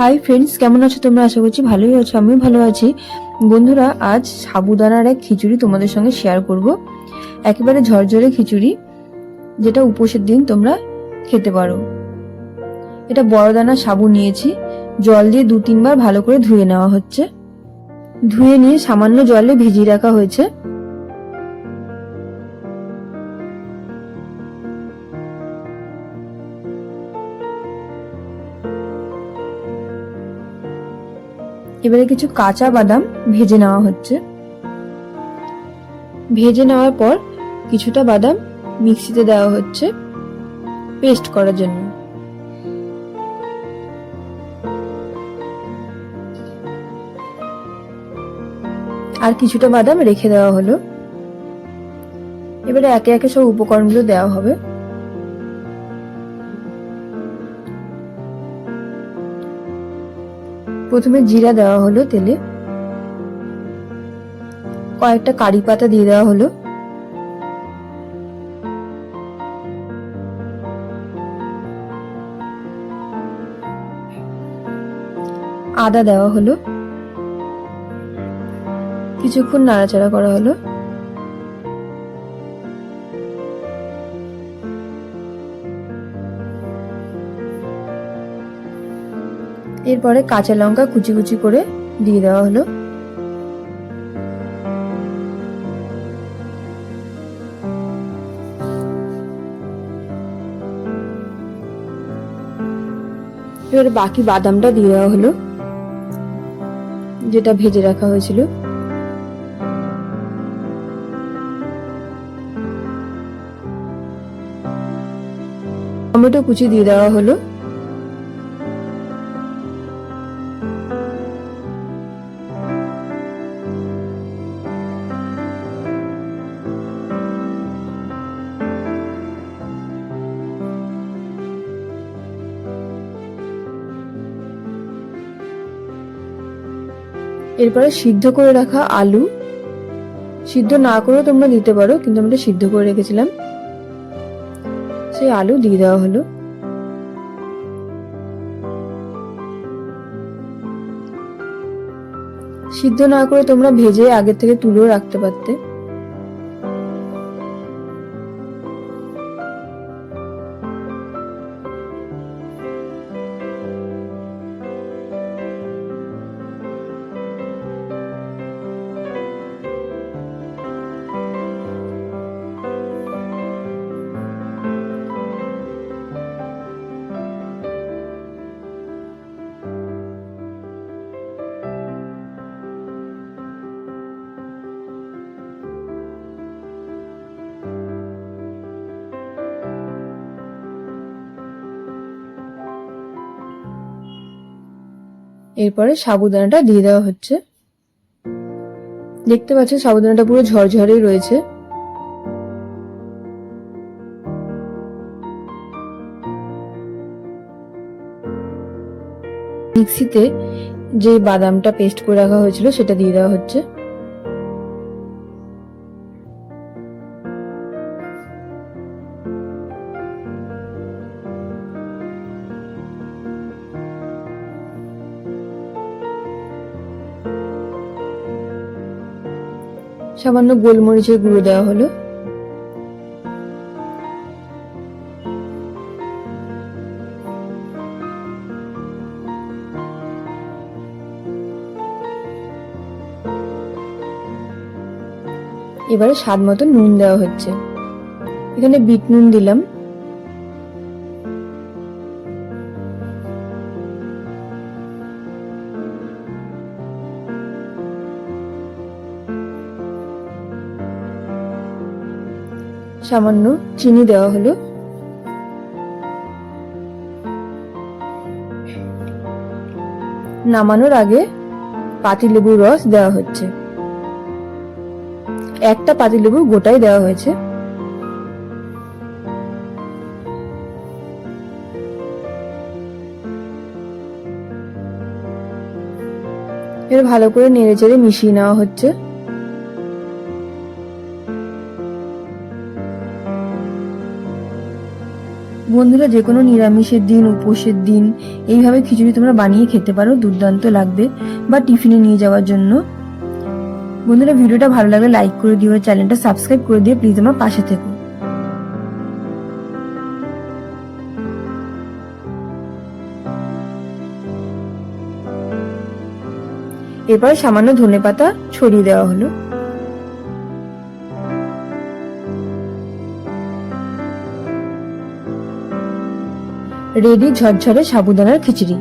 Hi friends কেমন আছো তোমরা? আশা করছি ভালোই আছো, আমিও ভালো আছি। বন্ধুরা, আজ সাবুদানার এক খিচুড়ি তোমাদের সঙ্গে শেয়ার করব। একেবারে ঝরঝরে খিচুড়ি, যেটা উপোসের দিন তোমরা খেতে পারো। এটা বড় দানা সাবু নিয়েছি, জল দিয়ে দু তিনবার ভালো করে ধুয়ে নেওয়া হচ্ছে। ধুয়ে নিয়ে সামান্য জলে ভিজিয়ে রাখা হয়েছে। এবারে কিছু কাঁচা বাদাম ভেজে নেওয়া হচ্ছে। ভেজে নেওয়ার পর কিছুটা বাদাম মিক্সিতে দেওয়া হচ্ছে পেস্ট করার জন্য। আর কিছুটা বাদাম রেখে দেওয়া হলো। এবারে একে একে সব উপকরণগুলো দেওয়া হবে। প্রথমে জিরা দেওয়া হলো তেলে। কয়েকটা কারি পাতা দিয়ে দেওয়া হলো। আদা দেওয়া হলো। কিছুক্ষণ নাড়াচাড়া করা হলো। এরপরে কাঁচা লঙ্কা কুচি কুচি করে দিয়ে দেওয়া হলো। এবারে বাকি বাদামটা দিয়ে দেওয়া হলো, যেটা ভেজে রাখা হয়েছিল। টমেটো কুচি দিয়ে দেওয়া হলো। এরপরে সিদ্ধ করে রাখা আলু। সিদ্ধ না করেও তোমরা দিতে পারো, কিন্তু আমরা সিদ্ধ করে রেখেছিলাম। সেই আলু দিয়ে দেওয়া হলো। সিদ্ধ না করে তোমরা ভেজে আগের থেকে তুলেও রাখতে পারতে। এরপরে সাবুদানাটা দিয়ে দেওয়া হচ্ছে। দেখতে পাচ্ছ সাবুদানাটা পুরো ঝরঝরে রয়েছে। মিক্সিতে যে বাদামটা পেস্ট করে রাখা হয়েছিল সেটা দিয়ে দেওয়া হচ্ছে। সামান্য গোলমরিচের গুঁড়ো দেওয়া হলো। এবারে স্বাদ মতো নুন দেওয়া হচ্ছে। এখানে বিট নুন দিলাম। সামান্য চিনি দেওয়া হলো। নামানোর আগে পাতিলেবুর রস দেওয়া হচ্ছে। একটা পাতিলেবু গোটাই দেওয়া হয়েছে। এর ভালো করে নেড়ে চেড়ে মিশিয়ে নেওয়া হচ্ছে। বন্ধুরা যে কোনো নিরামিষের দিন, উপোসের দিন, এইভাবে খিচুড়ি তোমরা বানিয়ে খেতে পারো, দুর্দান্ত লাগবে, বা টিফিনে নিয়ে যাওয়ার জন্য। বন্ধুরা, ভিডিওটা ভালো লাগলে লাইক করে দিও, চ্যানেলটা সাবস্ক্রাইব করে দিয়ে প্লিজ আমার পাশে থেকো। এরপরে সামান্য ধনেপাতা ছড়িয়ে দেওয়া হলো। রেডি ঝরঝরে সাবুদানার খিচুড়ি।